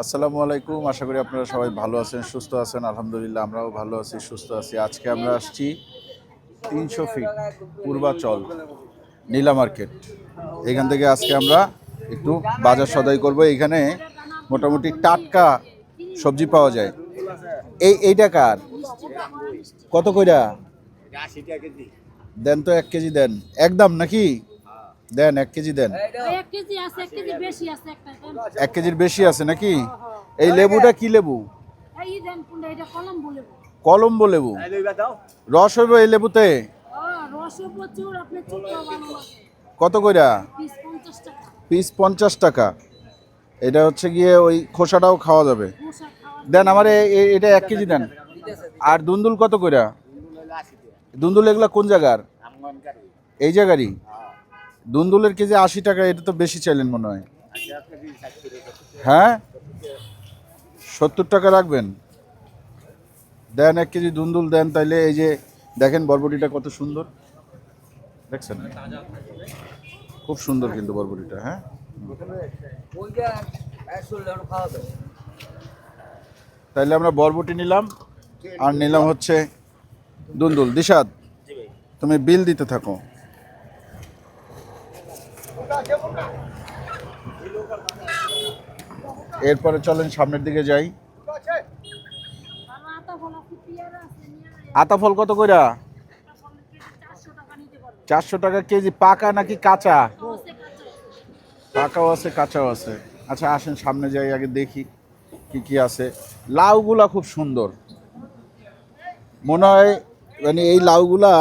আসসালামু আলাইকুম আশা করি আপনারা সবাই ভালো আছেন সুস্থ আছেন আলহামদুলিল্লাহ আমরাও ভালো আছি সুস্থ আছি। আজকে আমরা আসছি তিনশো ফিট পূর্বাচল নীলা মার্কেট। এখান থেকে আজকে আমরা একটু বাজার সদাই করব। এখানে মোটামুটি টাটকা সবজি পাওয়া যায়। এই এইটা কার? কত কইরা? দেন তো এক কেজি দেন। একদম নাকি? দেন এক কেজি দেন। এক কেজি আছে এক কেজি বেশি আছে একটা দেন। এক কেজির বেশি আছে নাকি? এই লেবুটা কি লেবু? এই দেন কোনটা এটা কলম বলে কলম্বো লেবু। রস হইব এই লেবুতে? কত কইরা? পিস পঞ্চাশ টাকা। এটা হচ্ছে গিয়ে ওই খোসাটাও খাওয়া যাবে। দেন আমার এটা এক কেজি দেন। আর দুন্দুল কত কইরা? দুন্দুল এগুলা কোন জায়গার? এই জায়গারই? দুন্দুলের কেজি আশি টাকা, এটা তো বেশি চাইলেন মনে হয়। হ্যাঁ? সত্তর টাকা রাখবেন। দেন এক কেজি দুন্দুল দেন, তাইলে এই যে দেখেন বরবটিটা কত সুন্দর। দেখছেন? খুব সুন্দর কিন্তু বরবটিটা হ্যাঁ? তাইলে আমরা বরবটি নিলাম, আর নিলাম হচ্ছে দুন্দুল। দিশাদ তুমি বিল দিতে থাকো। এরপরে চলেন সামনের দিকে যাই। আতা ফল কত কইরা? কেজি চারশো টাকা কেজি পাকা নাকি কাঁচা। পাকাও আছে কাঁচাও আছে। আচ্ছা আসেন সামনে যাই আগে দেখি কি কি আছে। লাউগুলা খুব সুন্দর। মনে হয় মানে এই লাউগুলা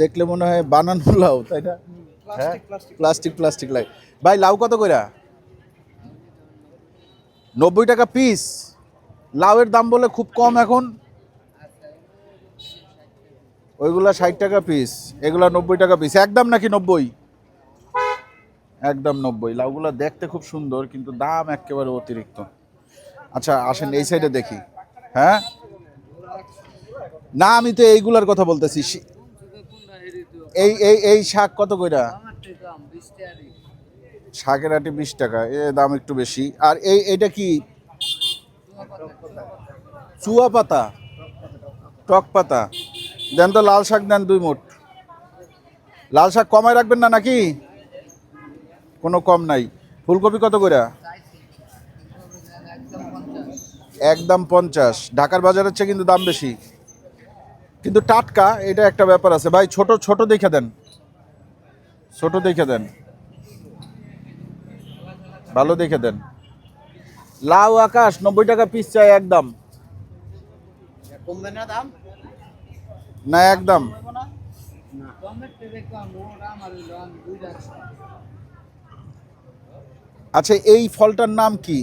দেখলে মনে হয় বানানো লাউ তাই না? হ্যাঁ? Plastic plastic. লাই ভাই লাউ কত কইরা? নব্বই টাকা পিস লাউয়ের দাম বলে খুব কম এখন। ওইগুলা ষাট টাকা পিস এগুলা নব্বই টাকা পিস একদম নাকি নব্বই? একদম নব্বই। লাউগুলো দেখতে খুব সুন্দর, কিন্তু দাম একেবারে অতিরিক্ত। আচ্ছা আসেন এই সাইডে দেখি। হ্যাঁ? না, আমি তো এইগুলার কথা বলতেছি। এই এই এই শাক কত কইরা? শাকের আটি বিশ টাকা, এ দাম একটু বেশি। আর এই এইটা কি? চুয়া পাতা, টক পাতা। দেন তো লাল শাক দেন দুই মোট। লাল শাক কমায় রাখবেন না নাকি? কোনো কম নাই। ফুলকপি কত করে একদম পঞ্চাশ। ঢাকার বাজারের চেয়ে কিন্তু দাম বেশি। কিন্তু টাটকা, এটা একটা ব্যাপার আছে। ভাই, ছোট ছোট দেখে দেন। ছোট দেখে দেন। ভালো দেখে দেন। লাউ আকাশ নব্বই টাকা পিস চাই একদম। কমবে না দাম? না একদম। আচ্ছা এই ফলটার নাম কি?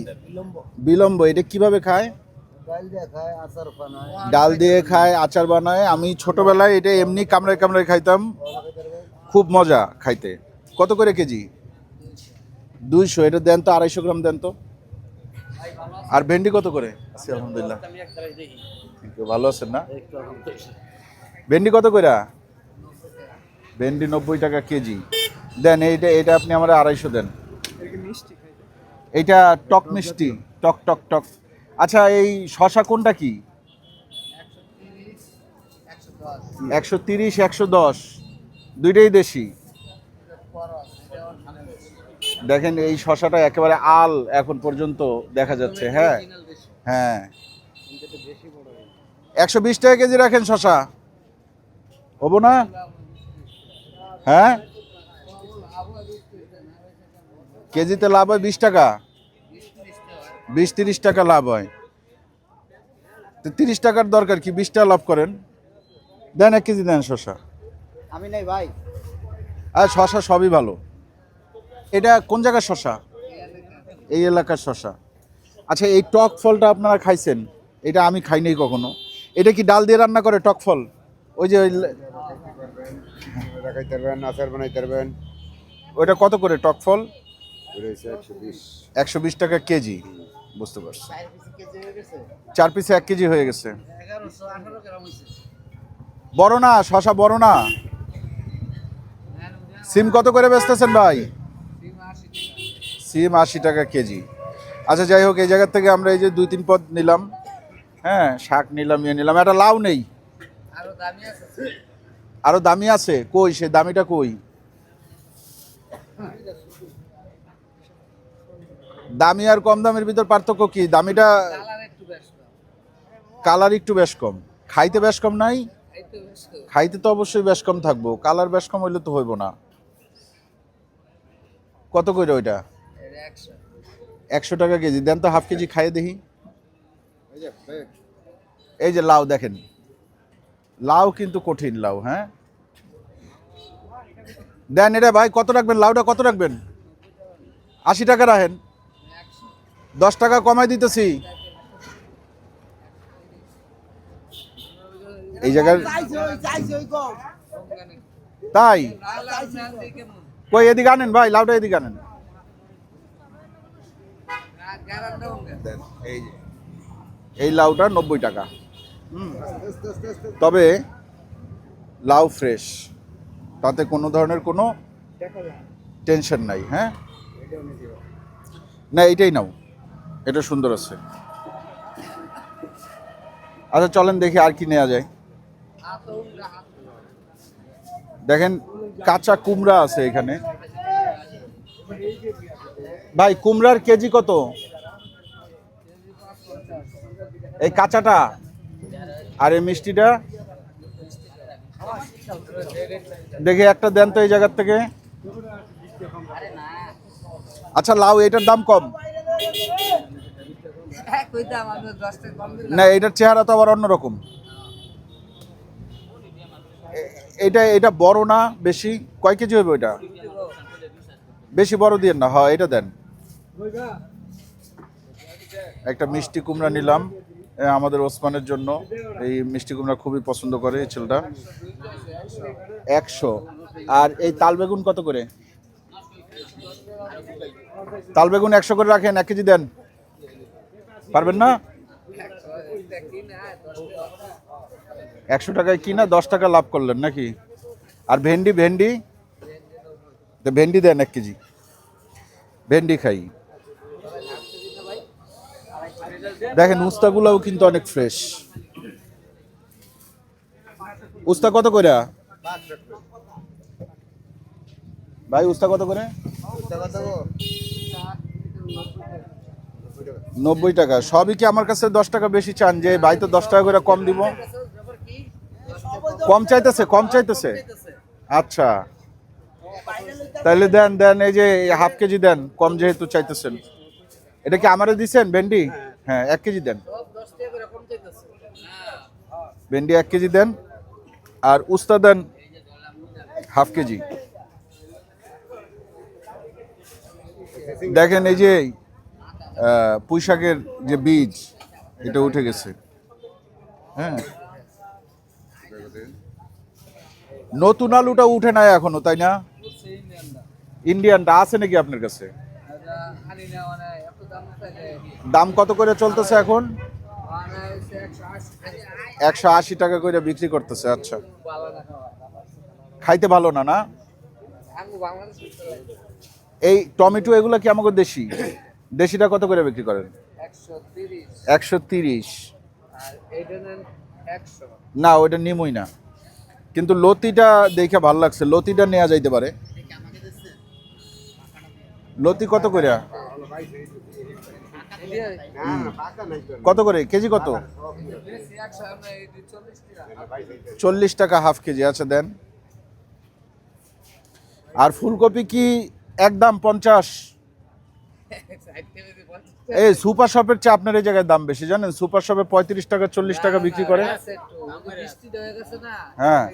বিলম্ব। এটা কীভাবে খায়? ডাল দিয়ে খায় আচার বানায়। ডাল দিয়ে খায় আচার বানায়। আমি ছোটবেলায় এটা এমনি কামড়ায় কামড়ায় খাইতাম। খুব মজা খাইতে। কত করে কেজি? দুইশো এটা দেন তো আড়াইশো গ্রাম দেন তো। আর ভেন্ডি কত করে? আছি আলহামদুলিল্লাহ। ভালো আছেন না? ভেন্ডি কত করে? ভেন্ডি নব্বই টাকা কেজি। দেন এইটা এটা আপনি আমার আড়াইশো দেন। এইটা টক মিষ্টি টক টক টক। আচ্ছা এই শশা কোনটা কি? একশো তিরিশ একশো দশ। দুইটাই দেশি? দেখেন এই শশাটা একেবারে আল এখন পর্যন্ত দেখা যাচ্ছে হ্যাঁ। হ্যাঁ। একশো বিশ টাকা কেজি রাখেন শশা হব না? হ্যাঁ? কেজিতে লাভ হয় বিশ টাকা। বিশ তিরিশ টাকা লাভ হয়। তো তিরিশ টাকার দরকার কি? বিশ টাকা লাভ করেন। দেন এক কেজি দেন শশা আমি নাই ভাই। আর শশা সবই ভালো। এটা কোন জায়গার শশা এই এলাকার শশা আচ্ছা এই টক ফলটা আপনারা খাইছেন? এটা আমি খাইনি কখনো। এটা কি ডাল দিয়ে রান্না করে টক ফল? ওই যে আচার বানাইতে পারবেন। ওইটা কত করে টক ফল? একশো বিশ। টাকা কেজি। বুঝতে পারছি। চার পিসে এক কেজি হয়ে গেছে। বড় না শশা বড় না? সিম কত করে বেচতেছেন ভাই? সিম আশি টাকা কেজি। আচ্ছা যাই হোক এই জায়গার থেকে আমরা এই যে দুই তিন পদ নিলাম। হ্যাঁ শাক নিলাম ইয়ে নিলাম। একটা লাউ নেই। আরও দামি আছে। দামি আছে? কই? সে দামিটা কই? দামি আর কম দামের ভিতর পার্থক্য কি? দামিটা কালার একটু বেশ কম। খাইতে বেশ কম নাই। খাইতে তো অবশ্যই বেশ কম থাকব। কালার বেশ কম হইলে তো হইব না। কত করে ওইটা? একশো টাকা কেজি। দেন তো হাফ কেজি খাইয়ে দেখি। এই যে, লাউ দেখেন। লাউ কিন্তু কঠিন লাউ হ্যাঁ? দেন এটা ভাই কত রাখবেন? লাউটা কত রাখবেন? আশি টাকা রাখেন। দশ টাকা কমাই দিতেছি। এই জায়গার তাই? কই এদিকে আনেন ভাই লাউটা এদিকে আনেন। এই এই লাউটা নব্বই টাকা। তবে লাউ ফ্রেশ তাতে কোনো ধরনের কোনো টেনশন নাই হ্যাঁ? না এইটাই নাও এটা সুন্দর আছে। আচ্ছা চলেন দেখি আর কি নেওয়া যায়। দেখেন কাঁচা কুমড়া আছে এখানে। ভাই কুমড়ার কেজি কত? এই কাঁচাটা আর এই মিষ্টিটা? দেখি একটা দেন তো এই জায়গার থেকে। আচ্ছা লাউ, এটার দাম কম। না, এটার চেহারা তো আবার অন্যরকম। এটা এটা বড় না, বেশি? কয় কেজি হবে ওইটা বেশি বড় দিয়ে না হয় এটা দেন। একটা মিষ্টি কুমড়া নিলাম। আমাদের ওসমানের জন্য এই মিষ্টি কুমড়া খুবই পছন্দ করে এই ছেলেটা। একশো। আর এই তাল বেগুন কত করে? তাল বেগুন একশো করে রাখেন, এক কেজি দেন। পারবেন না? একশো টাকায় কিনা, দশ টাকা লাভ করলেন নাকি? আর ভেন্ডি ভেন্ডি? ভেন্ডি দেন এক কেজি। ভেন্ডি খাই। দেখেন উস্তাগুলাও কিন্তু অনেক ফ্রেশ উস্তা কত করে? ভাই উস্তা কত করে? নব্বই টাকা। সবই কি আমার কাছে দশ টাকা বেশি চান যে ভাই তো দশ টাকা করে কম দিব? কম চাইতেছে কম চাইতেছে? আচ্ছা। তাহলে দেন দেন, এই যে হাফ কেজি দেন, কম যেহেতু চাইতেছেন। এটা কি আমারে দিছেন, ভেন্ডি? হ্যাঁ এক কেজি দেন। ভেন্ডি এক কেজি দেন আর উস্তা দেন হাফ কেজি। দেখেন এই যে আহ, পুঁই যে বীজ এটা উঠে গেছে। হ্যাঁ। নতুন আলুটা উঠে নাই এখনও তাই না? ইন্ডিয়ানটা আছে নাকি আপনার কাছে? দাম কত করে চলতেছে এখন? একশো আশি টাকা করে বিক্রি করতেছে আচ্ছা। খাইতে ভালো না না? এই টমেটো এগুলো কি আমাকে দেশি? দেশিটা কত করে বিক্রি করেন? একশো তিরিশ। না, ওইটা নিমই না। কিন্তু লতিটা দেখে ভালো লাগছে, লতিটা নেওয়া যাইতে পারে। লতি কত করে। কত করে? কেজি কত? চল্লিশ টাকা হাফ কেজি। আচ্ছা দেন। আর ফুলকপি কি একদম পঞ্চাশ? এই সুপার শপের চেয়ে আপনার এই জায়গায় দাম বেশি, জানেন? সুপার শপে পঁয়ত্রিশ টাকা, চল্লিশ টাকা বিক্রি করে। আছে হয়ে।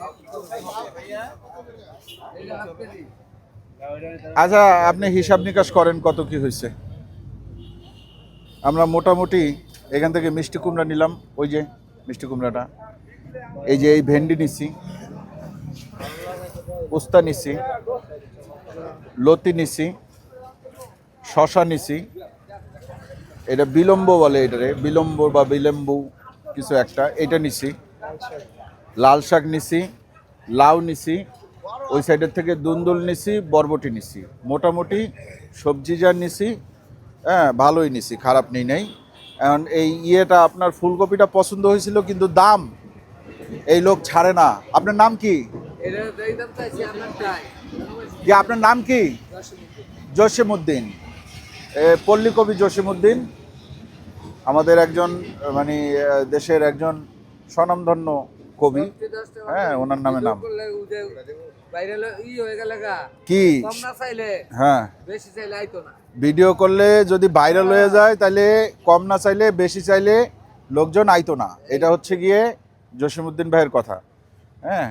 আচ্ছা আপনি হিসাব নিকাশ করেন কত কি হয়েছে? আমরা মোটামুটি এখান থেকে মিষ্টি কুমড়া নিলাম, ওই যে মিষ্টি কুমড়াটা। এই যে এই ভেন্ডি নিছি উস্তা নিছি, লতি নিছি শশা নিছি। এটা বিলম্ব বলে এটারে বিলম্ব বা বিলম্বু কিছু একটা, এটা নিছি। লাল শাক নিছি, লাউ নিছি, ওই সাইডের থেকে দুন্দুল নিছি, বরবটি নিছি। মোটামুটি সবজি যা নিছি হ্যাঁ ভালোই নিছি খারাপ নেই নাই। এখন এই ইয়েটা আপনার ফুলকপিটা পছন্দ হয়েছিল কিন্তু দাম এই লোক ছাড়ে না। আপনার নাম কি? আপনার যে আপনার নাম কি? জসিমউদ্দিন। এ, পল্লী কবি জসিমউদ্দিন। আমাদের একজন মানে দেশের একজন স্বনামধন্য কবি। হ্যাঁ, ওনার নামে নাম। কি? হ্যাঁ। বেশি চাইলে আইতো না। ভিডিও করলে যদি ভাইরাল হয়ে যায় তাহলে কম না চাইলে বেশি চাইলে লোকজন আইতো না। এটা হচ্ছে গিয়ে জসিমউদ্দিন ভাইয়ের কথা। হ্যাঁ?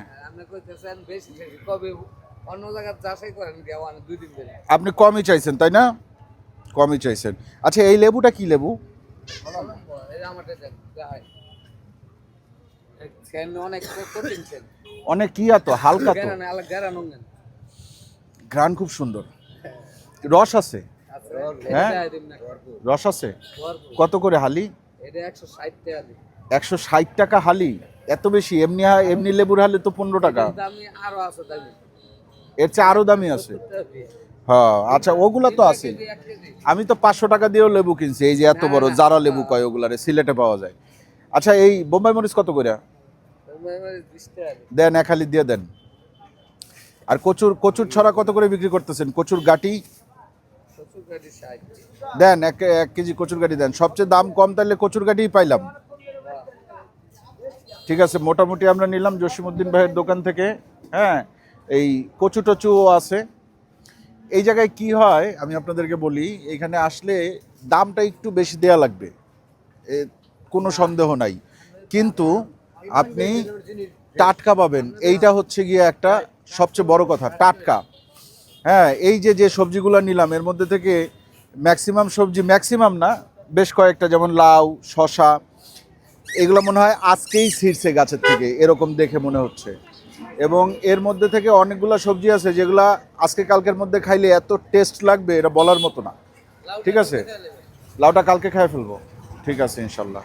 আপনি কমই চাইছেন তাই না? কমই চাইছেন। আচ্ছা এই লেবুটা কি লেবু? অনেক কি এত হালকা তো। ঘ্রাণ খুব সুন্দর। রস আছে? হ্যাঁ? রস আছে? কত করে হালি? এটা 160 টাকা দিন। একশো ষাট টাকা হালি? এত বেশি? এমনি হা- এমনি লেবুর হালি তো পনেরো টাকা। দামি আরও আছে দামি। এর চেয়ে আরও দামি আছে। হ্যাঁ আচ্ছা ওগুলা তো আছে। আমি তো পাঁচশো টাকা দিয়েও লেবু কিনছি। এই যে এত বড় না। লেবু কয় ওগুলারে সিলেটে পাওয়া যায়। আচ্ছা এই বোম্বাই মরিচ কত করে? তোমার এবার 20 টাকা দিন। দেন এক হালি দিয়ে দেন। আর কচুর কচুর ছড়া কত করে বিক্রি করতেছেন? কচুর গাটি? শ্বশুর গাড়ি 60 দেন এক এক কেজি কচুরগাটি দেন। সবচেয়ে দাম কম তাহলে কচুরগাটিই পাইলাম। ঠিক আছে, মোটামুটি আমরা নিলাম জসিমউদ্দিন ভাইয়ের দোকান থেকে। হ্যাঁ এই কচু টচুও আছে। এই জায়গায় কি হয়, আমি আপনাদেরকে বলি, এখানে আসলে দামটা একটু বেশি দেয়া লাগবে। কোনো সন্দেহ নাই। কিন্তু আপনি টাটকা পাবেন। এইটা হচ্ছে গিয়ে একটা সবচেয়ে বড় কথা, টাটকা। হ্যাঁ এই যে যে সবজিগুলো নিলাম, এর মধ্যে থেকে ম্যাক্সিমাম সবজি ম্যাক্সিমাম না, বেশ কয়েকটা, যেমন লাউ শশা এগুলো মনে হয় আজকেই ছিঁড়ছে গাছের থেকে, এরকম দেখে মনে হচ্ছে। এবং এর মধ্যে থেকে অনেকগুলো সবজি আছে, যেগুলো আজকে কালকের মধ্যে খাইলে এত টেস্ট লাগবে, এটা বলার মতো না। ঠিক আছে? লাউটা কালকে খাই ফেলব। ঠিক আছে, ইনশাল্লাহ।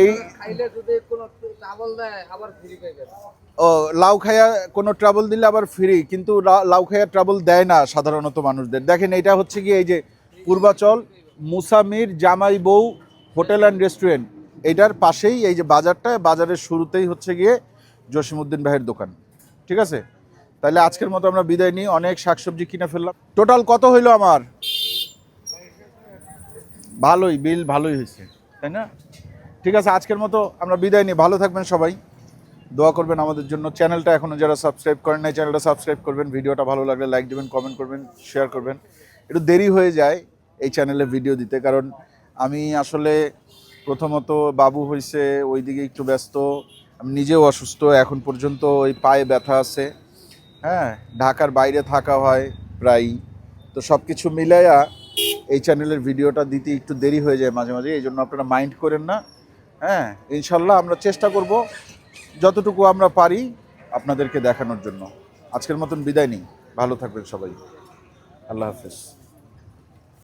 এই খাইলে যদি কোনো আবার ও, লাউ কোনো ট্রাবল দিলে আবার ফ্রি কিন্তু লাউ খাইয়া ট্রাবল দেয় না সাধারণত মানুষদের। দেখেন, এটা হচ্ছে কি এই যে পূর্বাচল, মুসামির, জামাই বউ, হোটেল অ্যান্ড রেস্টুরেন্ট এইটার পাশেই এই যে বাজারটা, বাজারের শুরুতেই হচ্ছে গিয়ে জসিমউদ্দিন ভাইয়ের দোকান। ঠিক আছে? তাহলে আজকের মতো আমরা বিদায় নিই, অনেক শাকসবজি কিনে ফেললাম। টোটাল কত হইল আমার? ভালোই, বিল ভালোই হয়েছে, তাই না? ঠিক আছে, আজকের মতো আমরা বিদায় নিই, ভালো থাকবেন সবাই। দোয়া করবেন আমাদের জন্য। চ্যানেলটা এখনও যারা সাবস্ক্রাইব করেন নাই চ্যানেলটা সাবস্ক্রাইব করবেন। ভিডিওটা ভালো লাগলে লাইক দেবেন কমেন্ট করবেন শেয়ার করবেন। একটু দেরি হয়ে যায় এই চ্যানেলে ভিডিও দিতে, কারণ আমি আসলে প্রথমত বাবু হয়েছে ওইদিকে একটু ব্যস্ত। আমি নিজেও অসুস্থ, এখন পর্যন্ত ওই পায়ে ব্যথা আছে। হ্যাঁ ঢাকার বাইরে থাকা হয় প্রায়ই। তো সব কিছু মিলাইয়া এই চ্যানেলের ভিডিওটা দিতে একটু দেরি হয়ে যায় মাঝে মাঝে, এই জন্য আপনারা মাইন্ড করেন না। হ্যাঁ ইনশাল্লাহ আমরা চেষ্টা করব যতটুকু আমরা পারি আপনাদেরকে দেখানোর জন্য। আজকের মতন বিদায় নিই। ভালো থাকবেন সবাই। আল্লাহ হাফেজ।